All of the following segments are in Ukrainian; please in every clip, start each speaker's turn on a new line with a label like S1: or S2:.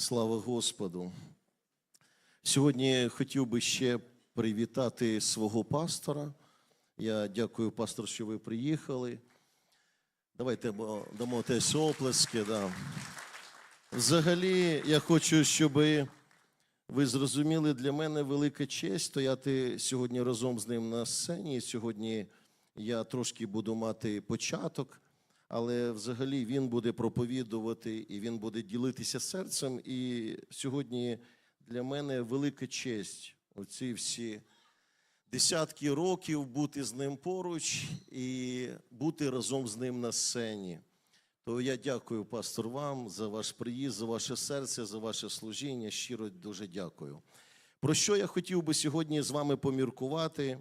S1: Слава Господу. Сьогодні хотів би ще привітати свого пастора. Я дякую, пастор, що ви приїхали. Давайте дамо теж оплески. Да. Взагалі, я хочу, щоб ви зрозуміли, для мене велика честь стояти сьогодні разом з ним на сцені. Сьогодні я трошки буду мати початок, але взагалі він буде проповідувати і він буде ділитися серцем. І сьогодні для мене велика честь оці всі десятки років бути з ним поруч і бути разом з ним на сцені. То я дякую, пастор, вам за ваш приїзд, за ваше серце, за ваше служіння. Щиро дуже дякую. Про що я хотів би сьогодні з вами поміркувати?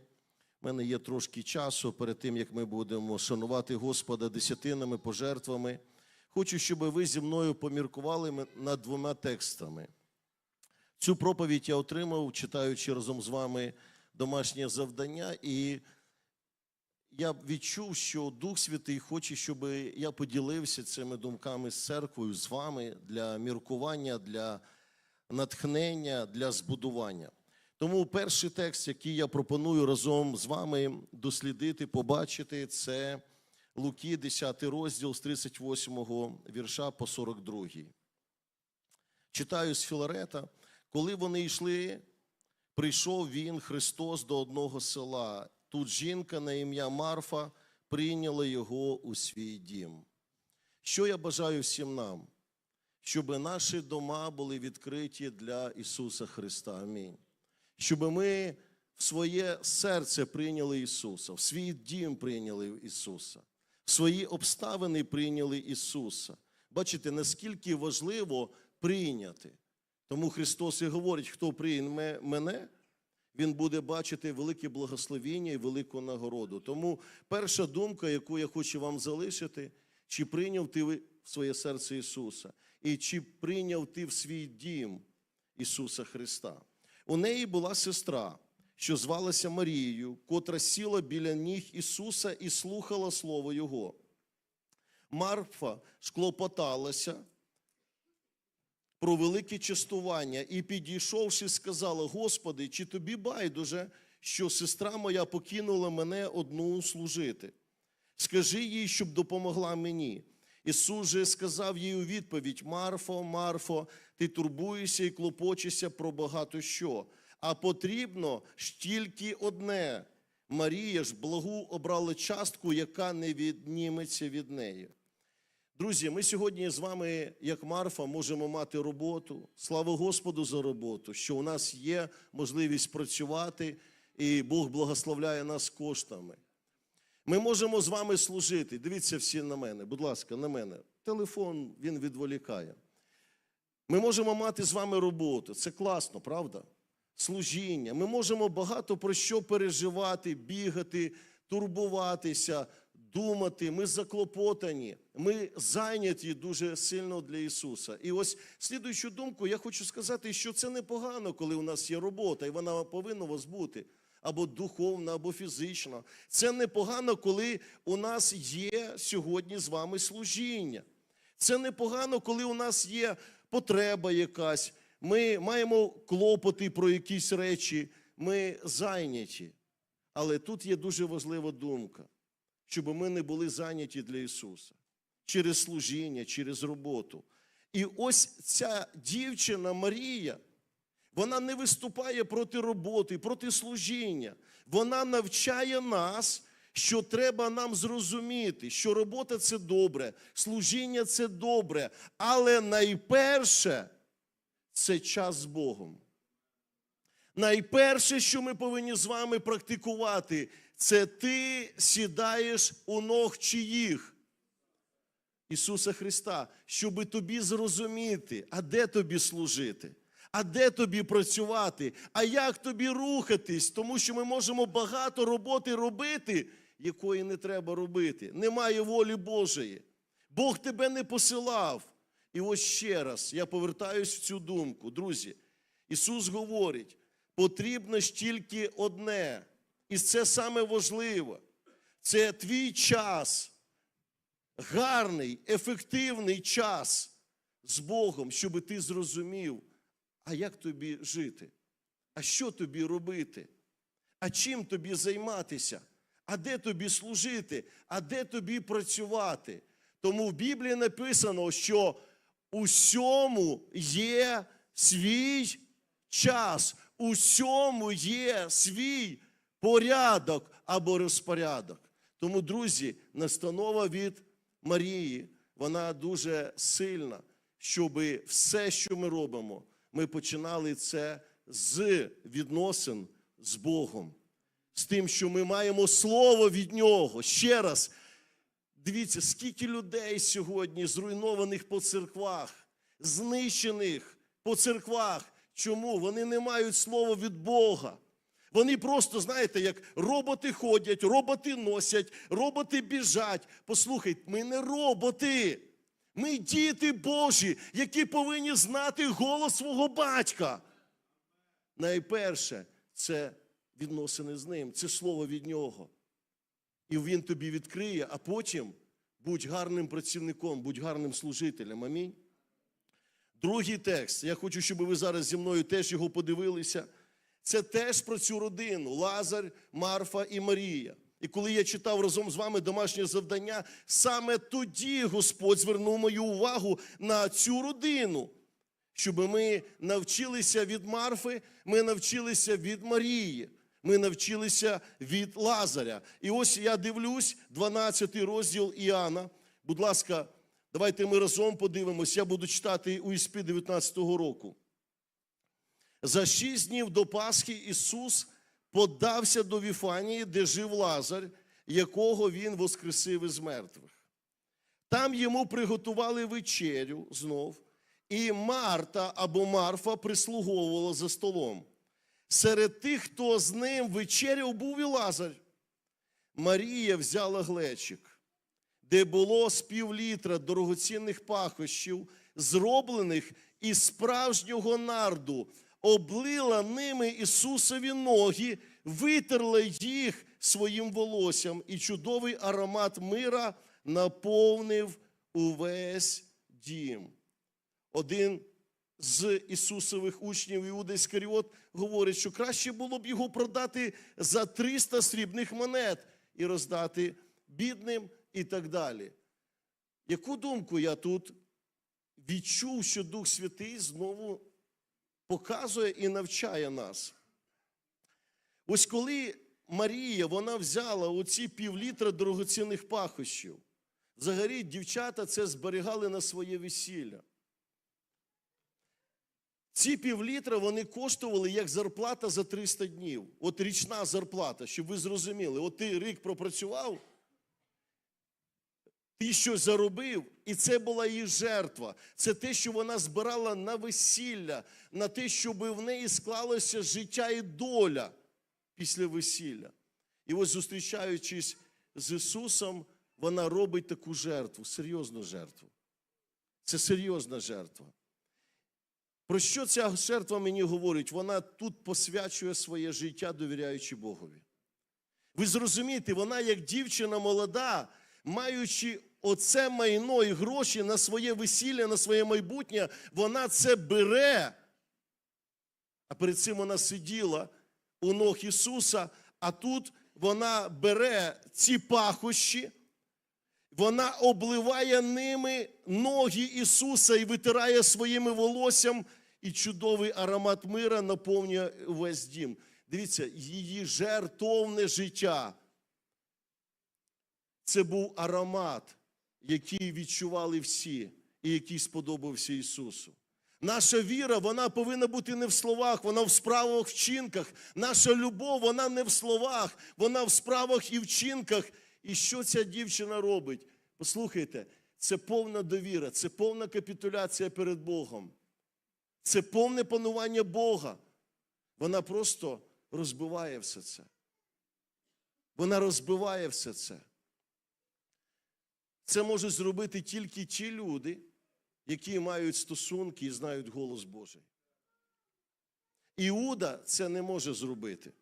S1: У мене є трошки часу перед тим, як ми будемо шанувати Господа десятинами, пожертвами. Хочу, щоб ви зі мною поміркували над двома текстами. Цю проповідь я отримав, читаючи разом з вами домашнє завдання, і я відчув, що Дух Святий хоче, щоб я поділився цими думками з церквою, з вами для міркування, для натхнення, для збудування. Тому перший текст, який я пропоную разом з вами дослідити, побачити, це Луки, 10 розділ з 38 вірша по 42. Читаю з Філарета. Коли вони йшли, прийшов він, Христос, до одного села. Тут жінка на ім'я Марфа прийняла його у свій дім. Що я бажаю всім нам? Щоб наші дома були відкриті для Ісуса Христа. Амінь. Щоб ми в своє серце прийняли Ісуса, в свій дім прийняли Ісуса, в свої обставини прийняли Ісуса. Бачите, наскільки важливо прийняти. Тому Христос і говорить, хто прийме мене, він буде бачити велике благословіння і велику нагороду. Тому перша думка, яку я хочу вам залишити, чи прийняв ти в своє серце Ісуса, і чи прийняв ти в свій дім Ісуса Христа. У неї була сестра, що звалася Марією, котра сіла біля ніг Ісуса і слухала Слово Його. Марфа склопоталася про велике частування і, підійшовши, сказала: Господи, чи тобі байдуже, що сестра моя покинула мене одну служити? Скажи їй, щоб допомогла мені. Ісус же сказав їй у відповідь: Марфо, Марфо, ти турбуєшся і клопочешся про багато що, а потрібно ж тільки одне. Марія ж благу обрала частку, яка не відніметься від неї. Друзі, ми сьогодні з вами, як Марфа, можемо мати роботу. Слава Господу за роботу, що у нас є можливість працювати, і Бог благословляє нас коштами. Ми можемо з вами служити. Дивіться всі на мене, будь ласка, на мене. Телефон він відволікає. Ми можемо мати з вами роботу. Це класно, правда? Служіння. Ми можемо багато про що переживати, бігати, турбуватися, думати. Ми заклопотані, ми зайняті дуже сильно для Ісуса. І ось слідуючу думку, я хочу сказати, що це непогано, коли у нас є робота, і вона повинна у вас бути. Або духовна, або фізична. Це непогано, коли у нас є сьогодні з вами служіння. Це непогано, коли у нас є потреба якась. Ми маємо клопоти про якісь речі, ми зайняті. Але тут є дуже важлива думка, щоб ми не були зайняті для Ісуса через служіння, через роботу. І ось ця дівчина Марія, вона не виступає проти роботи, проти служіння. Вона навчає нас, що треба нам зрозуміти, що робота це добре, служіння це добре, але найперше це час з Богом. Найперше, що ми повинні з вами практикувати, це ти сідаєш у ног чиїх. Ісуса Христа, щоби тобі зрозуміти, а де тобі служити, а де тобі працювати, а як тобі рухатись, тому що ми можемо багато роботи робити, якої не треба робити. Немає волі Божої. Бог тебе не посилав. І ось ще раз я повертаюсь в цю думку. Друзі, Ісус говорить, потрібно ж тільки одне, і це саме важливе. Це твій час гарний, ефективний час з Богом, щоб ти зрозумів, а як тобі жити? А що тобі робити? А чим тобі займатися? А де тобі служити? А де тобі працювати? Тому в Біблії написано, що усьому є свій час, усьому є свій порядок або розпорядок. Тому, друзі, настанова від Марії, вона дуже сильна, щоб все, що ми робимо, ми починали це з відносин з Богом, з тим, що ми маємо слово від Нього. Ще раз, дивіться, скільки людей сьогодні зруйнованих по церквах, знищених по церквах. Чому? Вони не мають слова від Бога. Вони просто, знаєте, як роботи ходять, роботи носять, роботи біжать. Послухайте, ми не роботи. Ми діти Божі, які повинні знати голос свого батька. Найперше, це відносини з ним, це слово від нього. І він тобі відкриє, а потім будь гарним працівником, будь гарним служителем. Амінь. Другий текст. Я хочу, щоб ви зараз зі мною теж його подивилися. Це теж про цю родину: Лазар, Марфа і Марія. І коли я читав разом з вами домашнє завдання, саме тоді Господь звернув мою увагу на цю родину, щоб ми навчилися від Марфи, ми навчилися від Марії, ми навчилися від Лазаря. І ось я дивлюсь, 12 розділ Іоанна. Будь ласка, давайте ми разом подивимось. Я буду читати УСП 19-го року. За шість днів до Пасхи Ісус подався до Віфанії, де жив Лазар, якого Він воскресив із мертвих. Там йому приготували вечерю знов, і Марта або Марфа прислуговувала за столом. Серед тих, хто з ним вечеряв, був і Лазар. Марія взяла глечик, де було з півлітра дорогоцінних пахощів, зроблених із справжнього нарду, облила ними Ісусові ноги, витерла їх своїм волоссям, і чудовий аромат мира наповнив увесь дім. Один з Ісусових учнів Іуда Іскаріот говорить, що краще було б його продати за 300 срібних монет і роздати бідним і так далі. Яку думку я тут відчув, що Дух Святий знову показує і навчає нас? Ось коли Марія вона взяла оці півлітра дорогоцінних пахощів, взагалі дівчата це зберігали на своє весілля. Ці півлітра вони коштували як зарплата за 300 днів. От річна зарплата, щоб ви зрозуміли. От ти рік пропрацював, ти щось заробив, і це була її жертва. Це те, що вона збирала на весілля, на те, щоб в неї склалося життя і доля після весілля. І ось зустрічаючись з Ісусом, вона робить таку жертву, серйозну жертву. Це серйозна жертва. Про що ця жертва мені говорить? Вона тут посвячує своє життя, довіряючи Богові. Ви зрозумієте, вона, як дівчина молода, маючи оце майно і гроші на своє весілля, на своє майбутнє, вона це бере. А перед цим вона сиділа у ног Ісуса, а тут вона бере ці пахощі, вона обливає ними ноги Ісуса і витирає своїми волоссям, і чудовий аромат мира наповнює весь дім. Дивіться, її жертовне життя. Це був аромат, який відчували всі, і який сподобався Ісусу. Наша віра, вона повинна бути не в словах, вона в справах, вчинках. Наша любов, вона не в словах, вона в справах і вчинках. І що ця дівчина робить? Послухайте, це повна довіра, це повна капітуляція перед Богом. Це повне панування Бога. Вона просто розбиває все це. Вона розбиває все це. Це можуть зробити тільки ті люди, які мають стосунки і знають голос Божий. Іуда це не може зробити.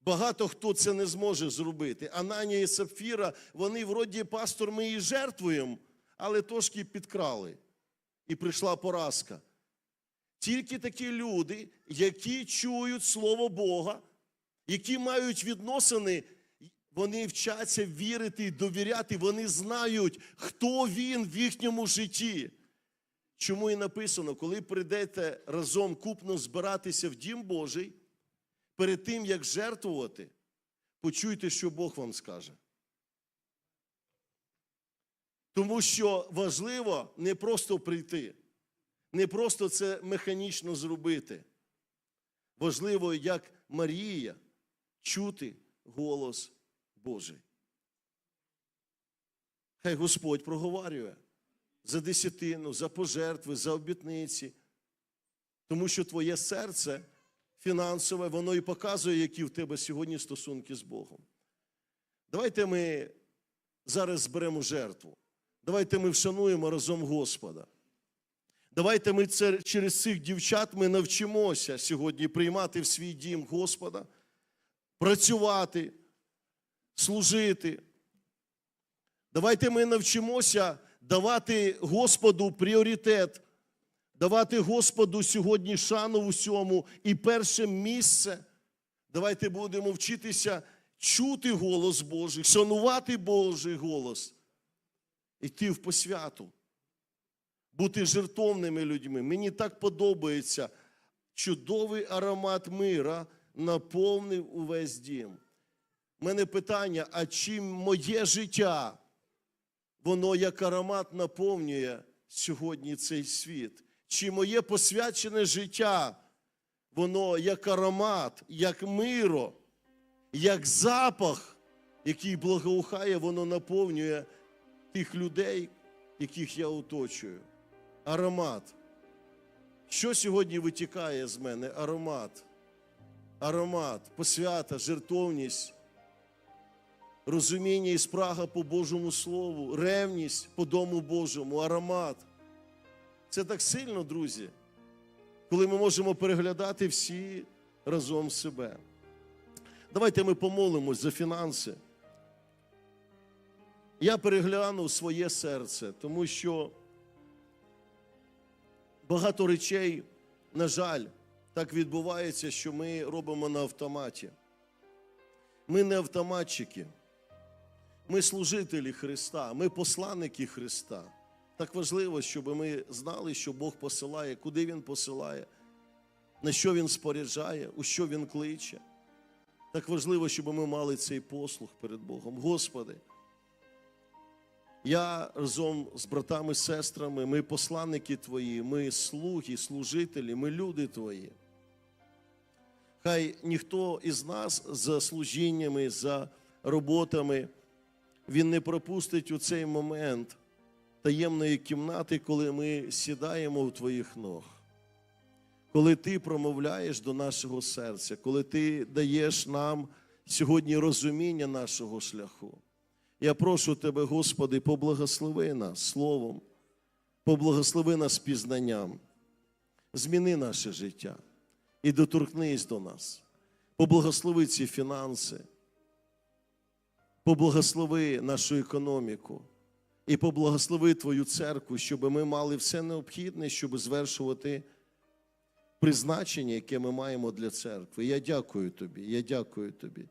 S1: Багато хто це не зможе зробити. Ананія і Сапфіра, вони вроді пастор, ми її жертвуємо, але трошки підкрали. і прийшла поразка. Тільки такі люди, які чують Слово Бога, які мають відносини, вони вчаться вірити і довіряти, вони знають, хто він в їхньому житті. Чому і написано, коли прийдете разом купно збиратися в Дім Божий, перед тим, як жертвувати, почуйте, що Бог вам скаже. Тому що важливо не просто прийти, не просто це механічно зробити. Важливо, як Марія, чути голос Божий. Хай Господь проговорює за десятину, за пожертви, за обітниці. Тому що твоє серце фінансове, воно і показує, які в тебе сьогодні стосунки з Богом. Давайте ми зараз зберемо жертву. Давайте ми вшануємо разом Господа. Давайте ми це, через цих дівчат ми навчимося сьогодні приймати в свій дім Господа, працювати, служити. Давайте ми навчимося давати Господу пріоритет, давати Господу сьогодні шану в усьому і перше місце. Давайте будемо вчитися чути голос Божий, шанувати Божий голос, йти в посвяту, бути жертовними людьми. Мені так подобається чудовий аромат мира наповнив увесь дім. У мене питання: а чи моє життя, воно як аромат наповнює сьогодні цей світ? Чи моє посвячене життя, воно як аромат, як миро, як запах, який благоухає, воно наповнює тих людей, яких я оточую. Аромат. Що сьогодні витікає з мене? Аромат. Аромат, посвята, жертовність, розуміння і спрага по Божому Слову, ревність по Дому Божому, аромат. Це так сильно, друзі, коли ми можемо переглядати всі разом себе. Давайте ми помолимось за фінанси. Я переглянув своє серце, тому що багато речей, на жаль, так відбувається, що ми робимо на автоматі. Ми не автоматчики, ми служителі Христа, ми посланники Христа. Так важливо, щоб ми знали, що Бог посилає, куди Він посилає, на що Він споряджає, у що Він кличе. Так важливо, щоб ми мали цей послух перед Богом. Господи, я разом з братами, сестрами, ми посланники Твої, ми слуги, служителі, ми люди Твої. Хай ніхто із нас за служіннями, за роботами, він не пропустить у цей момент таємної кімнати, коли ми сідаємо у Твоїх ног. Коли Ти промовляєш до нашого серця, коли Ти даєш нам сьогодні розуміння нашого шляху. Я прошу Тебе, Господи, поблагослови нас словом, поблагослови нас пізнанням, зміни наше життя і доторкнись до нас. Поблагослови ці фінанси, поблагослови нашу економіку і поблагослови Твою церкву, щоб ми мали все необхідне, щоб звершувати призначення, яке ми маємо для церкви. Я дякую Тобі, я дякую Тобі.